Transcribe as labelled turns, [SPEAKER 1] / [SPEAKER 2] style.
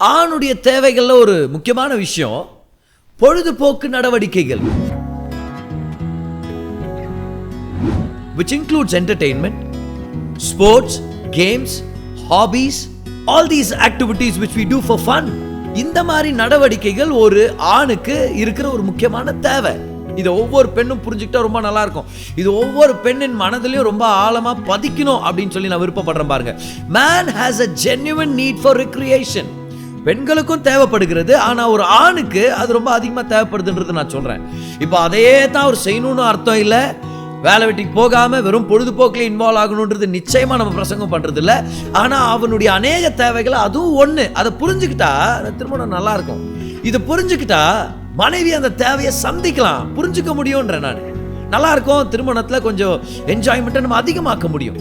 [SPEAKER 1] ஆணுடைய தேவைகளில் ஒரு முக்கியமான விஷயம் பொழுதுபோக்கு நடவடிக்கைகள். Which includes entertainment sports games hobbies all these activities which we do for fun இந்த மாதிரி நடவடிக்கைகள் ஒரு ஆணுக்கு இருக்கிற ஒரு முக்கியமான தேவை. இதை ஒவ்வொரு பெண்ணும் புரிஞ்சுக்கிட்டா ரொம்ப நல்லா இருக்கும். இது ஒவ்வொரு பெண்ணின் மனதிலையும் ரொம்ப ஆழமாக பதிக்கணும் அப்படின்னு சொல்லி நான் விருப்பப்படுறேன் பாருங்க. Man has a genuine need for recreation பெண்களுக்கும் தேவைப்படுகிறது ஆனால் ஒரு ஆணுக்கு அது ரொம்ப அதிகமாக தேவைப்படுதுன்றது நான் சொல்கிறேன் இப்போ அதையே தான் அவர் செய்யணும்னு அர்த்தம் இல்லை. வேலை வெட்டிக்கு போகாமல் வெறும் பொழுதுபோக்கில் இன்வால்வ் ஆகணுன்றது நிச்சயமாக நம்ம பிரசங்கம் பண்ணுறது இல்லை. ஆனால் அவனுடைய அநேக தேவைகளை அதுவும் ஒன்று அதை புரிஞ்சுக்கிட்டா திருமணம் நல்லாயிருக்கும் இதை புரிஞ்சுக்கிட்டா மனைவி அந்த தேவையை சந்திக்கலாம். புரிஞ்சுக்க முடியும்ன்ற நான். நல்லா இருக்கும் கொஞ்சம் என்ஜாய்மெண்ட்டை நம்ம அதிகமாக்க முடியும்.